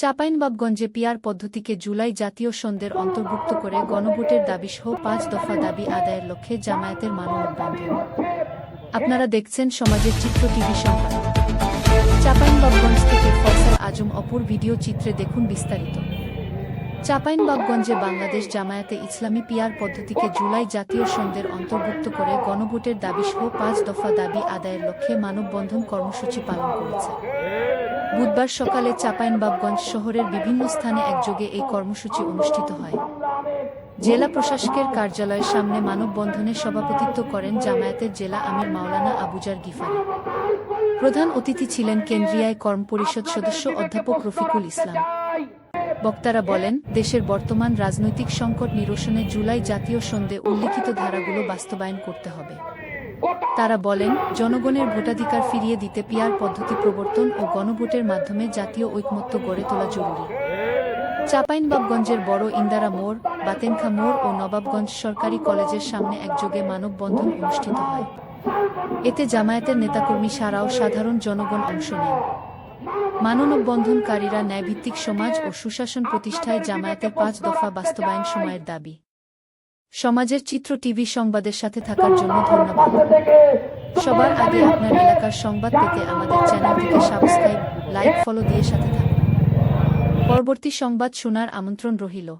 চাঁপাইনবাবগঞ্জে peer পদ্ধতিকে জুলাই জাতীয় সন্ধ্যের অন্তর্ভুক্ত করে গণভোটের দাবি সহ পাঁচ দফা দাবি আদায়ের লক্ষ্যে জামায়াতের মানববন্ধন। আপনারা দেখছেন সমাজের চিত্র টিভি সংবাদ। চাপাইনবাবগঞ্জ থেকে ফয়সাল আজম অপর ভিডিও চিত্রে দেখুন বিস্তারিত। চাঁপাইনবাবগঞ্জে বাংলাদেশ জামায়াতে ইসলামী পিয়ার পদ্ধতিকে জুলাই জাতীয় সন্ধ্যের অন্তর্ভুক্ত করে গণভোটের দাবিসহ পাঁচ দফা দাবি আদায়ের লক্ষ্যে মানববন্ধন কর্মসূচি পালন করেছে। বুধবার সকালে চাঁপাইনবাবগঞ্জ শহরের বিভিন্ন স্থানে একযোগে এই কর্মসূচি অনুষ্ঠিত হয়। জেলা প্রশাসকের কার্যালয়ের সামনে মানববন্ধনে সভাপতিত্ব করেন জামায়াতের জেলা আমির মাওলানা আবুজার গিফারি। প্রধান অতিথি ছিলেন কেন্দ্রীয় কর্ম পরিষদ সদস্য অধ্যাপক রফিকুল ইসলাম। বক্তারা বলেন, দেশের বর্তমান রাজনৈতিক সংকট নিরসনে জুলাই জাতীয় সন্ধে উল্লিখিত ধারাগুলো বাস্তবায়ন করতে হবে। তারা বলেন, জনগণের ভোটাধিকার ফিরিয়ে দিতে পিয়ার পদ্ধতি প্রবর্তন ও গণভোটের মাধ্যমে জাতীয় ঐকমত্য গড়ে তোলা জরুরি। চাঁপাইনবাবগঞ্জের বড় ইন্দারা মোড়, বাতেনখা মোড় ও নবাবগঞ্জ সরকারি কলেজের সামনে একযোগে মানববন্ধন অনুষ্ঠিত হয়। এতে জামায়াতের নেতাকর্মী ছাড়াও সাধারণ জনগণ অংশ নেন। মানববন্ধনকারীরা ন্যায়ভিত্তিক সমাজ ও সুশাসন প্রতিষ্ঠায় জামায়াতের পাঁচ দফা বাস্তবায়ন সময়ের দাবি। সমাজের চিত্র টিভি সংবাদের সাথে থাকার জন্য ধন্যবাদ। সবার আগে আপনার এলাকার সংবাদ পেতে আমাদের চ্যানেলটিকে সাবস্ক্রাইব, লাইক, ফলো দিয়ে সাথে থাকুন। পরবর্তী সংবাদ শোনার আমন্ত্রণ রহিল